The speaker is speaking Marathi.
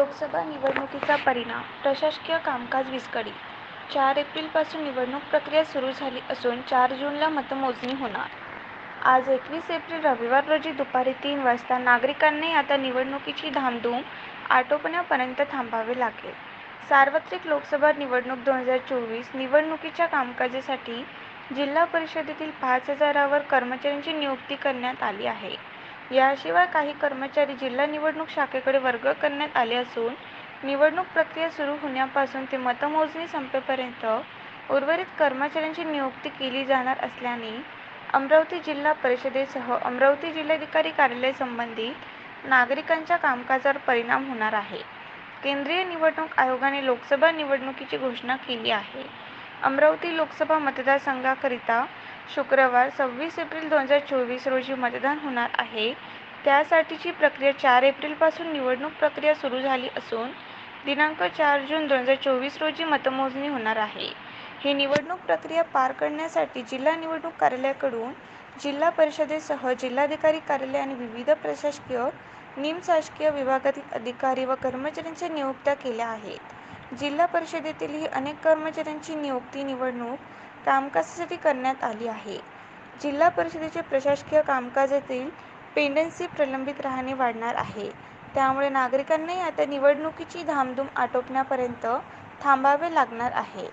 लोकसभा निवडणुकीचा परिणाम प्रशासकीय कामकाज विस्कळीत. चार एप्रिलपासून निवडणूक प्रक्रिया सुरू झाली असून चार जूनला मतमोजणी होणार. आज एकवीस एप्रिल रविवार रोजी दुपारी तीन वाजता नागरिकांनी आता निवडणुकीची धामधूम आटोपण्यापर्यंत थांबावे लागेल. सार्वत्रिक लोकसभा निवडणूक दोन हजार चोवीस निवडणुकीच्या कामकाजासाठी जिल्हा परिषदेतील पाच हजारावर कर्मचाऱ्यांची नियुक्ती करण्यात आली आहे. याशिवाय काही कर्मचारी जिल्हा निवडणूक शाखेकडे वर्ग करण्यात आले असून निवडणूक प्रक्रिया सुरू होण्यापासून ते मतमोजणी संपेपर्यंत उर्वरित कर्मचाऱ्यांची नियुक्ती केली जाणार असल्याने अमरावती जिल्हा परिषदेसह अमरावती जिल्हाधिकारी कार्यालयासंबंधित नागरिकांच्या कामकाजावर परिणाम होणार आहे. केंद्रीय निवडणूक आयोगाने लोकसभा निवडणुकीची घोषणा केली आहे. अमरावती लोकसभा मतदारसंघाकरिता शुक्रवार सव्वीस एप्रिल दोन हजार चोवीस रोजी मतदान होणार आहे. त्यासाठीची प्रक्रिया चार एप्रिलपासून निवडणूक प्रक्रिया सुरू झाली असून दिनांक चार जून दोन हजार चोवीस रोजी मतमोजणी होणार आहे. ही निवडणूक प्रक्रिया पार करण्यासाठी जिल्हा निवडणूक कार्यालयाकडून जिल्हा परिषदेसह जिल्हाधिकारी कार्यालय आणि विविध प्रशासकीय निमशासकीय विभागातील अधिकारी व कर्मचाऱ्यांच्या नियुक्त्या केल्या आहेत. जिल्हा परिषदेतीलही अनेक कर्मचाऱ्यांची नियुक्ती निवडणूक कामकाजासाठी करण्यात आली आहे. जिल्हा परिषदेचे प्रशासकीय कामकाजातील पेंडन्सी प्रलंबित राहणे वाढणार आहे. त्यामुळे नागरिकांनाही आता निवडणुकीची धामधूम आटोपण्यापर्यंत थांबावे लागणार आहे.